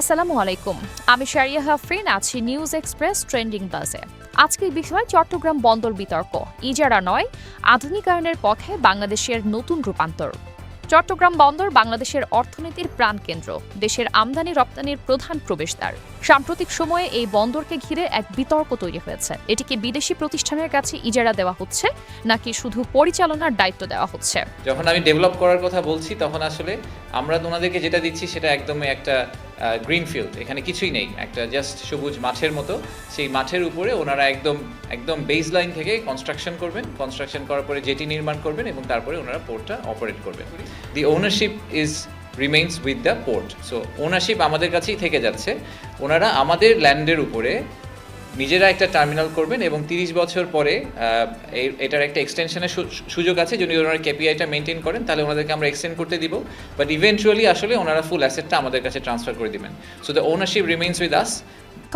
আসসালামু আলাইকুম। আমি শারিয়া হাফরিন, আছি নিউজ এক্সপ্রেস ট্রেন্ডিং বাসে আজকের বিষয় চট্টগ্রাম বন্দর বিতর্ক। ইজারা নয়, আধুনিকায়নের পথে বাংলাদেশের নতুন রূপান্তর। চট্টগ্রাম বন্দর বাংলাদেশের অর্থনীতির প্রাণকেন্দ্র, দেশের আমদানি রপ্তানির প্রধান প্রবেশদ্বার। সাম্প্রতিক সময়ে এই বন্দরকে ঘিরে এক বিতর্ক তৈরি হয়েছে। এটিকে বিদেশি প্রতিষ্ঠানের কাছে ইজারা দেওয়া হচ্ছে, নাকি শুধু পরিচালনার দায়িত্ব দেওয়া হচ্ছে? যখন আমি ডেভেলপ করার কথা বলছি, তখন আসলে আমরা ওনাদেরকে যেটা দিচ্ছি, সেটা একদমই একটা গ্রিন ফিল্ড এখানে কিছুই নেই। একটা জাস্ট সবুজ মাঠের মতো। সেই মাঠের উপরে ওনারা একদম একদম বেস লাইন থেকে কনস্ট্রাকশন করবেন। কনস্ট্রাকশন করার পরে জেটি নির্মাণ করবেন এবং তারপরে ওনারা পোর্টটা অপারেট করবেন। The ownership is remains with the port so ownership আমাদের কাছেই থেকে যাচ্ছে। ওনারা আমাদের ল্যান্ডের উপরে নিজেরা একটা টার্মিনাল করবেন এবং তিরিশ বছর পরে এটার একটা এক্সটেনশনের সুযোগ আছে যদি ওনারা কেপিআইটা মেনটেন করেন, তাহলে ওনাদেরকে আমরা এক্সটেন্ড করতে দিব। বাট ইভেন্চুয়ালি আসলে ওনারা ফুল অ্যাসেটটা আমাদের কাছে ট্রান্সফার করে দিবেন। So the ownership remains with us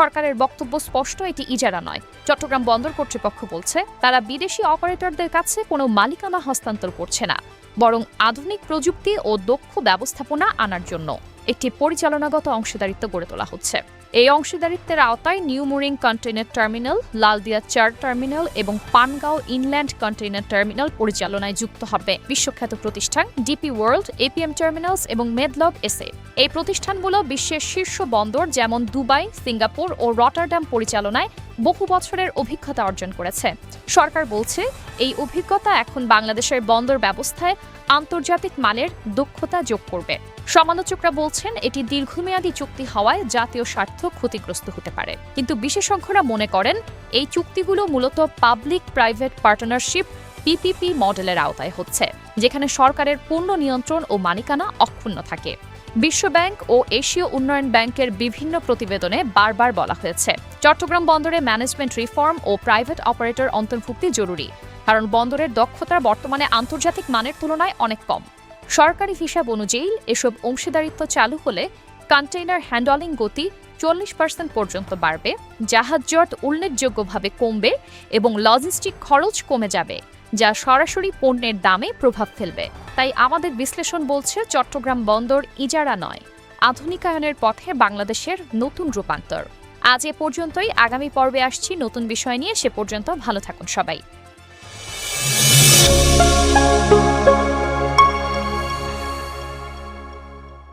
সরকারের বক্তব্য স্পষ্ট, এটি ইজারা নয়। চট্টগ্রাম বন্দর কর্তৃপক্ষ বলছে, তারা বিদেশি অপারেটরদের কাছে কোনো মালিকানা হস্তান্তর করছে না, বরং আধুনিক প্রযুক্তি ও দক্ষ ব্যবস্থাপনা আনার জন্য। একটি পরিচালনাগত অংশীদারিত্ব গড়ে তোলা হচ্ছে। এই অংশীদারিত্বের আওতায় new mooring container terminal, Laldia চার টার্মিনাল এবং পানগাঁও ইনল্যান্ড কন্টেইনার টার্মিনাল পরিচালনায় যুক্ত হবে। বিশ্বখ্যাত প্রতিষ্ঠান ডিপি ওয়ার্ল্ড, এপিএম টার্মিনালস এবং মেদলব এসএ। এই প্রতিষ্ঠানগুলো বিশ্বের শীর্ষ বন্দর যেমন দুবাই, সিঙ্গাপুর ও রটারডাম পরিচালনায় বহু বছরের অভিজ্ঞতা অর্জন করেছে। সরকার বলছে, এই অভিজ্ঞতা এখন বাংলাদেশের বন্দর ব্যবস্থায় আন্তর্জাতিক মানের দক্ষতা যোগ করবে। সমালোচকরা বলছেন, এটি দীর্ঘমেয়াদী চুক্তি হওয়ায় জাতীয় স্বার্থ ক্ষতিগ্রস্ত হতে পারে। কিন্তু বিশেষজ্ঞরা মনে করেন, এই চুক্তিগুলো মূলত পাবলিক প্রাইভেট পার্টনারশিপ, পিপিপি মডেলের আওতায় হচ্ছে, যেখানে সরকারের পূর্ণ নিয়ন্ত্রণ ও মালিকানা অক্ষুণ্ণ থাকে। বিশ্বব্যাংক ও এশীয় উন্নয়ন ব্যাংকের বিভিন্ন প্রতিবেদনে বারবার বলা হয়েছে চট্টগ্রাম বন্দরে ম্যানেজমেন্ট রিফর্ম ও প্রাইভেট অপারেটর অন্তর্ভুক্তি জরুরি, কারণ বন্দরের দক্ষতা বর্তমানে আন্তর্জাতিক মানের তুলনায় অনেক কম। সরকারি হিসাব অনুযায়ী, এসব অংশীদারিত্ব চালু হলে কন্টেইনার হ্যান্ডলিং গতি চল্লিশ পার্সেন্ট পর্যন্ত বাড়বে, জাহাজ জট উল্লেখযোগ্যভাবে কমবে এবং লজিস্টিক খরচ কমে যাবে, যা সরাসরি পণ্যের দামে প্রভাব ফেলবে। তাই আমাদের বিশ্লেষণ বলছে চট্টগ্রাম বন্দর ইজারা নয়, আধুনিকায়নের পথে বাংলাদেশের নতুন রূপান্তর। আজ এ পর্যন্তই। আগামী পর্বে আসছি নতুন বিষয় নিয়ে। সে পর্যন্ত ভালো থাকুন সবাই।